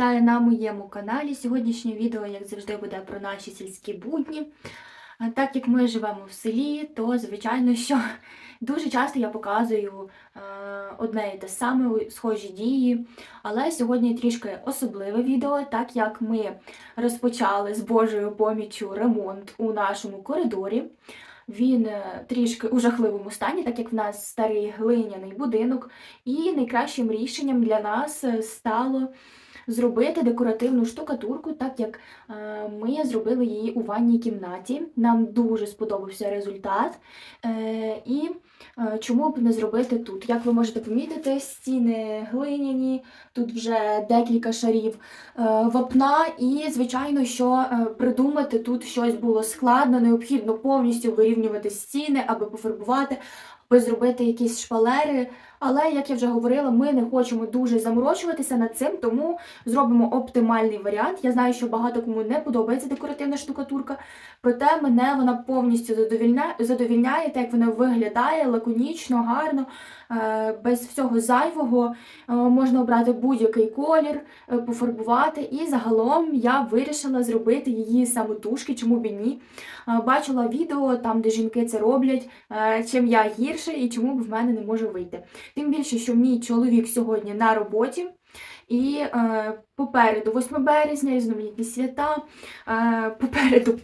Вітаю на моєму каналі. Сьогоднішнє відео, як завжди, буде про наші сільські будні. Так як ми живемо в селі, то звичайно, що дуже часто я показую е, одне і те саме, схожі дії. Але сьогодні трішки особливе відео, так як ми розпочали з Божою поміччю ремонт у нашому коридорі. Він е, трішки у жахливому стані, так як в нас старий глиняний будинок, і найкращим рішенням для нас е, стало зробити декоративну штукатурку, так як е, ми зробили її у ванній кімнаті. Нам дуже сподобався результат. Е, і е, чому б не зробити тут? Як ви можете помітити, стіни глиняні, тут вже декілька шарів вапна, і, звичайно, що придумати тут щось було складно, необхідно повністю вирівнювати стіни, аби пофарбувати, аби зробити якісь шпалери. Але, як я вже говорила, ми не хочемо дуже заморочуватися над цим, тому зробимо оптимальний варіант. Я знаю, що багато кому не подобається декоративна штукатурка, проте мене вона повністю задовільняє, задовільняє, так як вона виглядає лаконічно, гарно, е, без всього зайвого. Е, Можна обрати будь-який колір, е, пофарбувати. І загалом я вирішила зробити її самотужки, чому б і ні. Бачила відео там, де жінки це роблять, чим я гірше і чому б в мене не може вийти. Тим більше, що мій чоловік сьогодні на роботі. І е, попереду 8 березня, різноманітні свята, е, попереду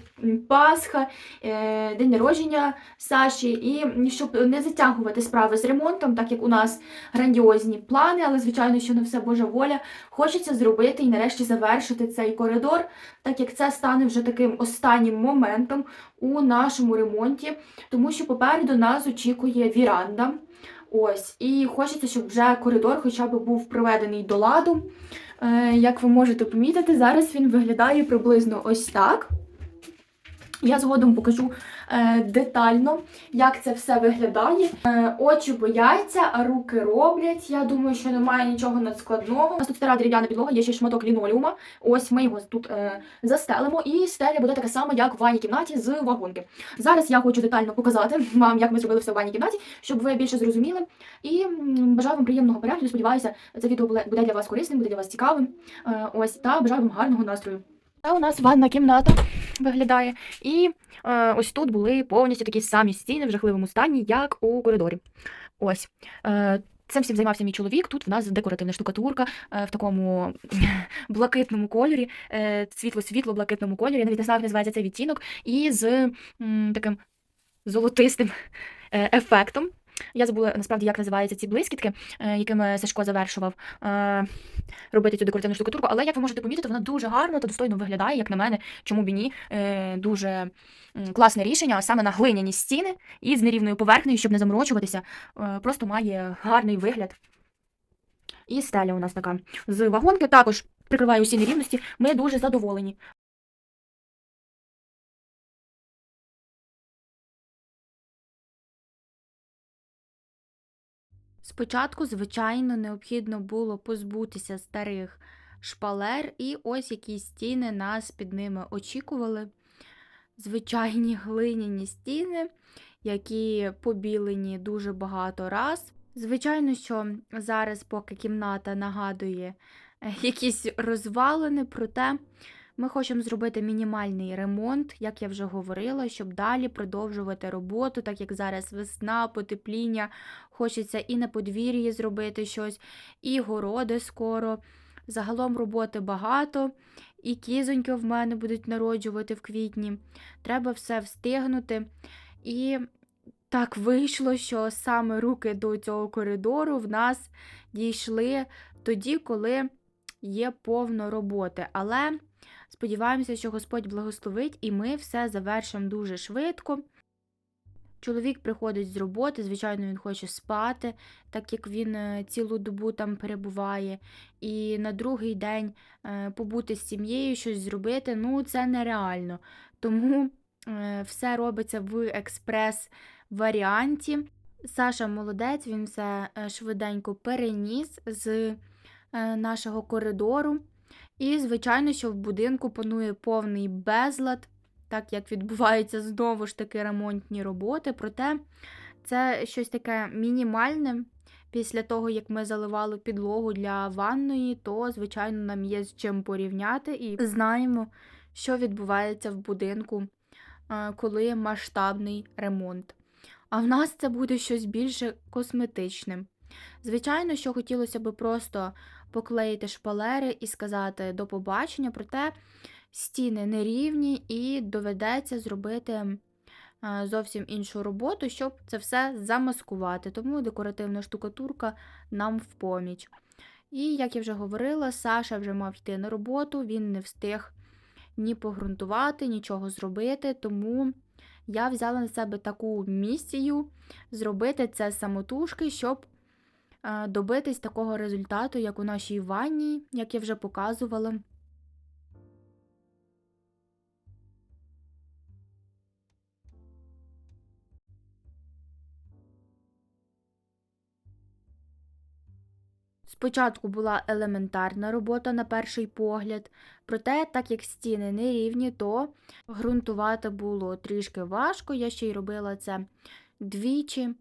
Пасха, е, день народження Саші. І щоб не затягувати справи з ремонтом, так як у нас грандіозні плани, але звичайно, що не все Божа воля, хочеться зробити і нарешті завершити цей коридор, так як це стане вже таким останнім моментом у нашому ремонті, тому що попереду нас очікує віранда. Ось, і хочеться, щоб вже коридор хоча б був приведений до ладу. Е, як ви можете помітити, зараз він виглядає приблизно ось так. Я згодом покажу е, детально, як це все виглядає. Е, очі бояться, а руки роблять. Я думаю, що немає нічого надскладного. У нас тут стара дерев'яна підлога, є ще шматок лінолеума. Ось ми його тут е, застелимо, і стеля буде така сама, як в ванній кімнаті з вагонки. Зараз я хочу детально показати вам, як ми зробили все в ванній кімнаті, щоб ви більше зрозуміли. І бажаю вам приємного перегляду. Сподіваюся, це відео буде для вас корисним, буде для вас цікавим. Е, ось та бажаю вам гарного настрою. Та у нас ванна кімната виглядає. І е, ось тут були повністю такі самі стіни в жахливому стані, як у коридорі. Ось. Е, Цим всім займався мій чоловік. Тут в нас декоративна штукатурка е, в такому блакитному кольорі, е, світло-світло блакитному кольорі. Я навіть не знаю, як називається цей відтінок, і з таким золотистим е, ефектом. Я забула насправді, як називаються ці блискітки, е, якими Сашко завершував е, робити цю декоративну штукатурку. Але як ви можете помітити, вона дуже гарно та достойно виглядає, як на мене, чому б ні. Е, дуже класне рішення, саме на глиняні стіни і з нерівною поверхнею, щоб не заморочуватися, просто має гарний вигляд. І стеля у нас така. З вагонки також прикриває усі нерівності. Ми дуже задоволені. Спочатку, звичайно, необхідно було позбутися старих шпалер, і ось які стіни нас під ними очікували. Звичайні глиняні стіни, які побілені дуже багато раз. Звичайно, що зараз, поки кімната нагадує е, якісь розвалини, проте ми хочемо зробити мінімальний ремонт, як я вже говорила, щоб далі продовжувати роботу, так як зараз весна, потепління, хочеться і на подвір'ї зробити щось, і городи скоро. Загалом роботи багато, і кізоньки в мене будуть народжувати в квітні. Треба все встигнути. І так вийшло, що саме руки до цього коридору в нас дійшли тоді, коли є повно роботи. Але сподіваємося, що Господь благословить, і ми все завершимо дуже швидко. Чоловік приходить з роботи, звичайно, він хоче спати, так як він е, цілу добу там перебуває. І на другий день е, побути з сім'єю, щось зробити, ну це нереально. Тому е, все робиться в експрес-варіанті. Саша молодець, він все швиденько переніс з нашого коридору. І, звичайно, що в будинку панує повний безлад, так як відбуваються знову ж таки ремонтні роботи. Проте це щось таке мінімальне, Після того, як ми заливали підлогу для ванної, то, звичайно, нам є з чим порівняти і знаємо, що відбувається в будинку, е, коли масштабний ремонт. А в нас це буде щось більше косметичне. Звичайно, що хотілося б просто поклеїти шпалери і сказати до побачення, проте стіни нерівні і доведеться зробити е, зовсім іншу роботу, щоб це все замаскувати. Тому декоративна штукатурка нам в поміч. І, як я вже говорила, Саша вже мав йти на роботу, він не встиг ні погрунтувати, нічого зробити, тому я взяла на себе таку місію зробити це самотужки, щоб добитись такого результату, як у нашій ванні, як я вже показувала. Спочатку була елементарна робота на перший погляд, проте, так як стіни нерівні, то ґрунтувати було трішки важко. Я ще й робила це двічі.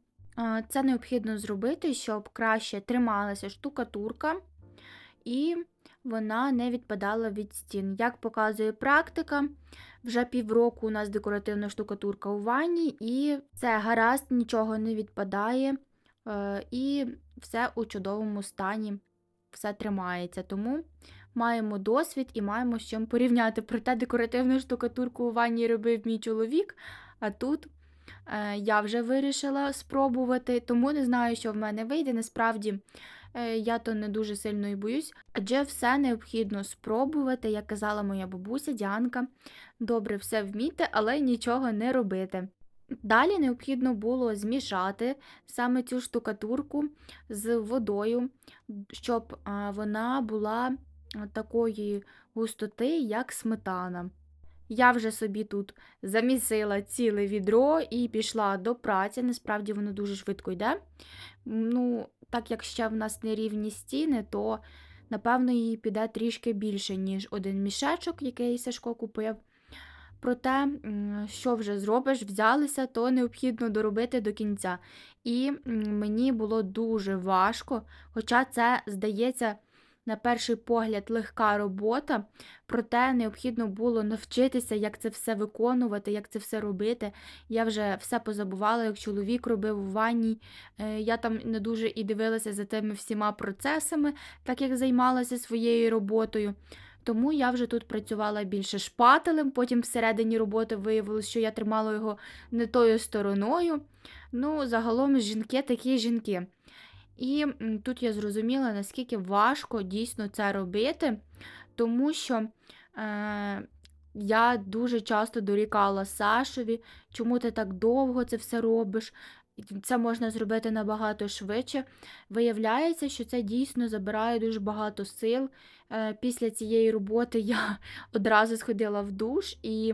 Це необхідно зробити, щоб краще трималася штукатурка і вона не відпадала від стін. Як показує практика, вже півроку у нас декоративна штукатурка у ванні, і це гаразд, нічого не відпадає. Е, І все у чудовому стані, все тримається. Тому маємо досвід і маємо з чим порівняти. Проте декоративну штукатурку у ванні робив мій чоловік, а тут я вже вирішила спробувати, тому не знаю, що в мене вийде. Насправді е, я то не дуже сильно і боюсь, адже все необхідно спробувати, як казала моя бабуся Діанка, добре все вміти, але нічого не робити. Далі необхідно було змішати саме цю штукатурку з водою, щоб вона була такої густоти, як сметана. Я вже собі тут замісила ціле відро і пішла до праці. Насправді воно дуже швидко йде. Ну, так як ще в нас нерівні стіни, то напевно її піде трішки більше, ніж один мішечок, який Сашко купив. Проте, що вже зробиш, взялися, то необхідно доробити до кінця. І мені було дуже важко, хоча це, здається, на перший погляд, легка робота, проте необхідно було навчитися, як це все виконувати, як це все робити. Я вже все позабувала, як чоловік робив у ванні. Е, я там не дуже і дивилася за тими всіма процесами, так як займалася своєю роботою. Тому я вже тут працювала більше шпателем, потім всередині роботи виявилось, що я тримала його не тою стороною. Ну, загалом жінки такі жінки. І тут я зрозуміла, наскільки важко дійсно це робити, тому що е, я дуже часто дорікала Сашові, чому ти так довго це все робиш. Це можна зробити набагато швидше. Виявляється, що це дійсно забирає дуже багато сил. Е, після цієї роботи я одразу сходила в душ і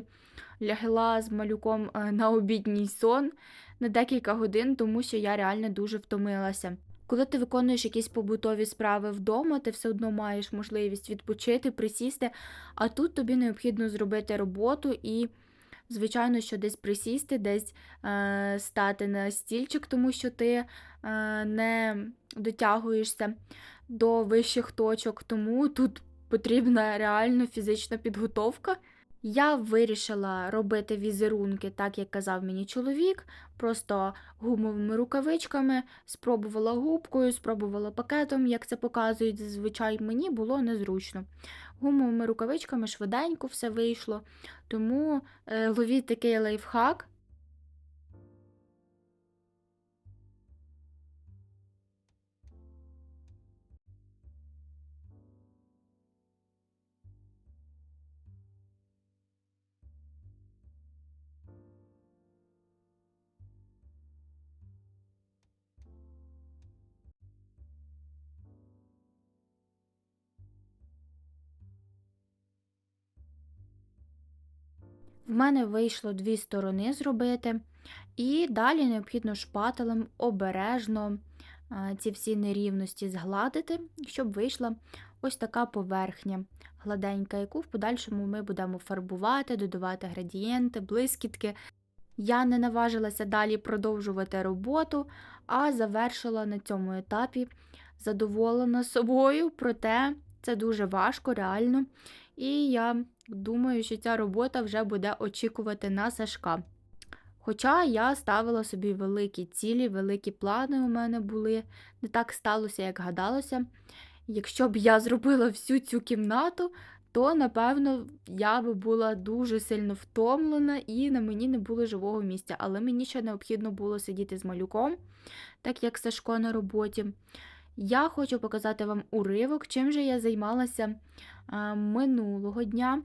лягла з малюком е, на обідній сон на декілька годин, тому що я реально дуже втомилася. Коли ти виконуєш якісь побутові справи вдома, ти все одно маєш можливість відпочити, присісти, а тут тобі необхідно зробити роботу і Звичайно, що десь присісти, десь е, стати на стільчик, тому що ти е, не дотягуєшся до вищих точок, тому тут потрібна реально фізична підготовка. Я вирішила робити візерунки, так як казав мені чоловік, просто гумовими рукавичками, спробувала губкою, спробувала пакетом, як це показують зазвичай, мені було незручно. Гумовими рукавичками швиденько все вийшло, тому е, ловіть такий лайфхак. В мене вийшло дві сторони зробити, і далі необхідно шпателем обережно ці всі нерівності згладити, щоб вийшла ось така поверхня гладенька, яку в подальшому ми будемо фарбувати, додавати градієнти, блискітки. Я не наважилася далі продовжувати роботу, а завершила на цьому етапі задоволена собою, проте це дуже важко, реально. І я думаю, що ця робота вже буде очікувати на Сашка. Хоча я ставила собі великі цілі, великі плани у мене були. Не так сталося, як гадалося. Якщо б я зробила всю цю кімнату, то напевно я би була дуже сильно втомлена і на мені не було живого місця. Але мені ще необхідно було сидіти з малюком, так як Сашко на роботі. Я хочу показати вам уривок, чим же я займалася минулого дня.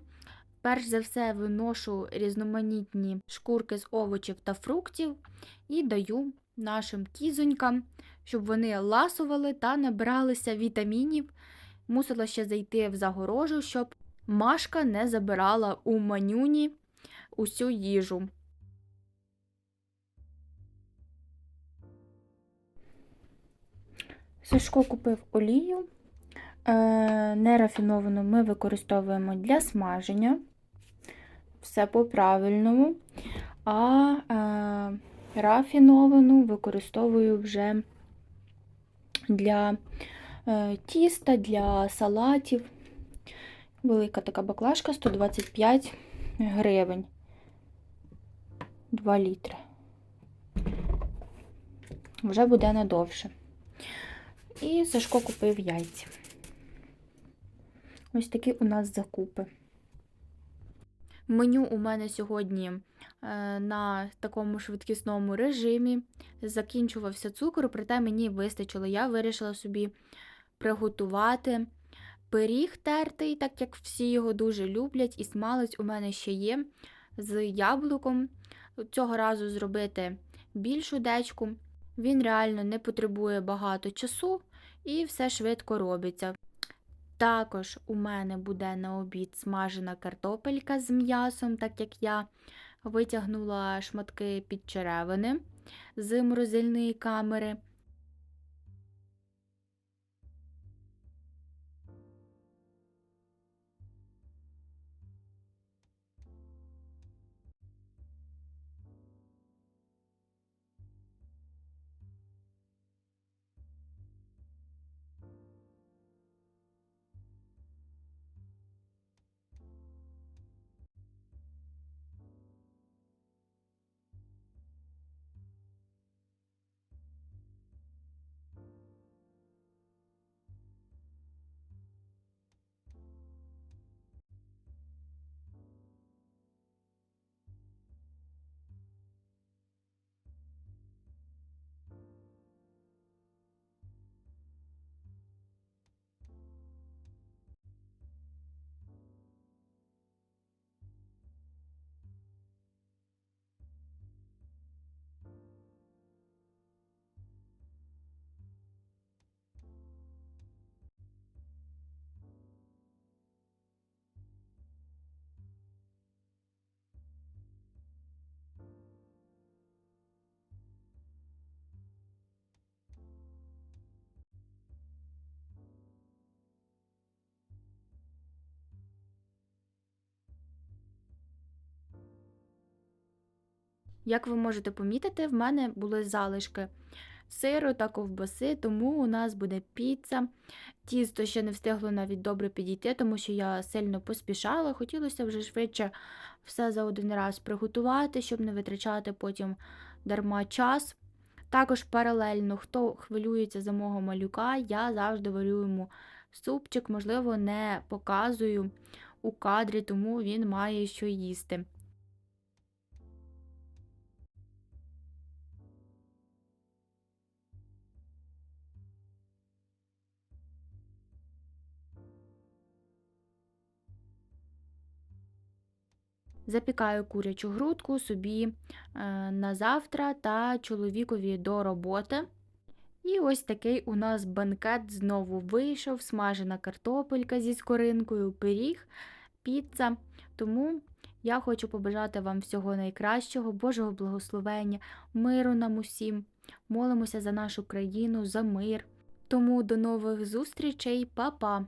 Перш за все виношу різноманітні шкурки з овочів та фруктів і даю нашим кізонькам, щоб вони ласували та набиралися вітамінів. Мусила ще зайти в загорожу, щоб Машка не забирала у манюні усю їжу. Сашко купив олію. Е, нерафіновану ми використовуємо для смаження. Все по-правильному. А е, рафіновану використовую вже для е, тіста, для салатів. Велика така баклажка 125 гривень. 2 літри. Вже буде надовше. І Сашко купив яйця. Ось такі у нас закупи. Меню у мене сьогодні е, на такому швидкісному режимі. Закінчувався цукор, проте мені вистачило. Я вирішила собі приготувати пиріг тертий, так як всі його дуже люблять, і смалець у мене ще є з яблуком. Цього разу зробити більшу дечку. Він реально не потребує багато часу і все швидко робиться. Також у мене буде на обід смажена картопелька з м'ясом, так як я витягнула шматки під черевини з морозильної камери. Як ви можете помітити, в мене були залишки сиру та ковбаси, тому у нас буде піца. Тісто ще не встигло навіть добре підійти, тому що я сильно поспішала. Хотілося вже швидше все за один раз приготувати, щоб не витрачати потім дарма час. Також паралельно, хто хвилюється за мого малюка, я завжди варю йому супчик, можливо, не показую у кадрі, тому він має що їсти. Запікаю курячу грудку собі е, на завтра та чоловікові до роботи. І ось такий у нас банкет знову вийшов, смажена картопелька зі скоринкою, пиріг, піца. Тому я хочу побажати вам всього найкращого, Божого благословення, миру нам усім. Молимося за нашу країну, за мир. Тому до нових зустрічей, Па-па!